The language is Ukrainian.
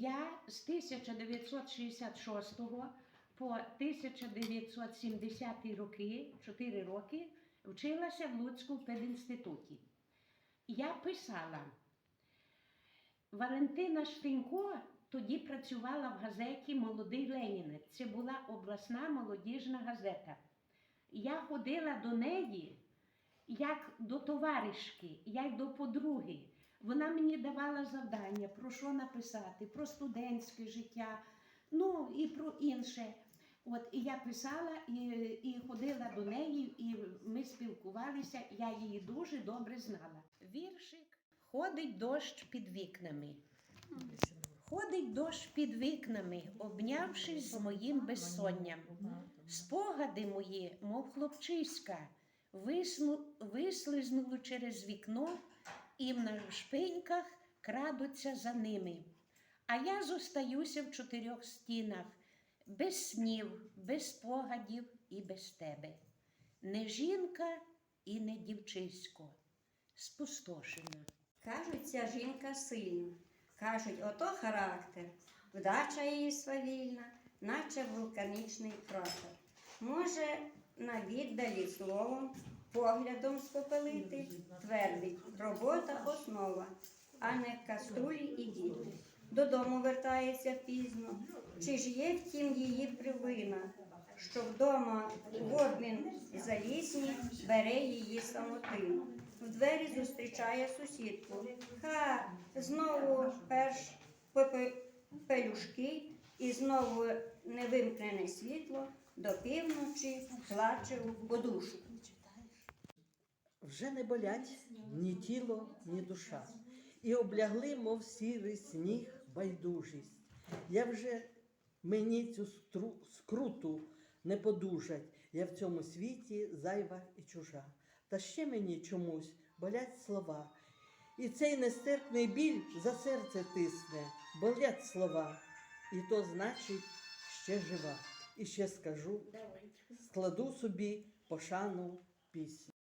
Я з 1966 по 1970 роки, 4 роки, вчилася в Луцьку в пединституті. Я писала. Валентина Штинько тоді працювала в газеті Молодий Ленінець. Це була обласна молодіжна газета. Я ходила до неї як до товаришки, як до подруги. Вона мені давала завдання, про що написати, про студентське життя, ну і про інше. От і я писала і, і ходила до неї, і ми спілкувалися. Я її дуже добре знала. Віршик ходить дощ під вікнами. Ходить дощ під вікнами, обнявшись з моїм безсонням. Спогади мої, мов хлопчиська, висну, вислизнули через вікно і на шпиньках крадуться за ними. А я зостаюся в чотирьох стінах, без снів, без спогадів і без тебе. Не жінка і не дівчисько, спустошена. Кажуть, ця жінка сильна. Кажуть, ото характер, вдача її свавільна, наче вулканічний кратер. Може на віддалі словом, поглядом спопелити, твердить, робота основа, а не каструлі і діти. Додому вертається пізно. Чи ж є втім її привина, що вдома в обмін залісні бере її самотину. В двері зустрічає сусідку. Ха, знову перш пелюшки і знову невимкнене світло до півночі плаче в подушку. Вже не болять ні тіло, ні душа, і облягли, мов сірий сніг, байдужість. Я вже мені цю стру, скруту не подужать, я в цьому світі зайва і чужа. Та ще мені чомусь болять слова. І цей нестерпний біль за серце тисне, болять слова. І то значить, ще жива. І ще скажу, складу собі пошану пісню.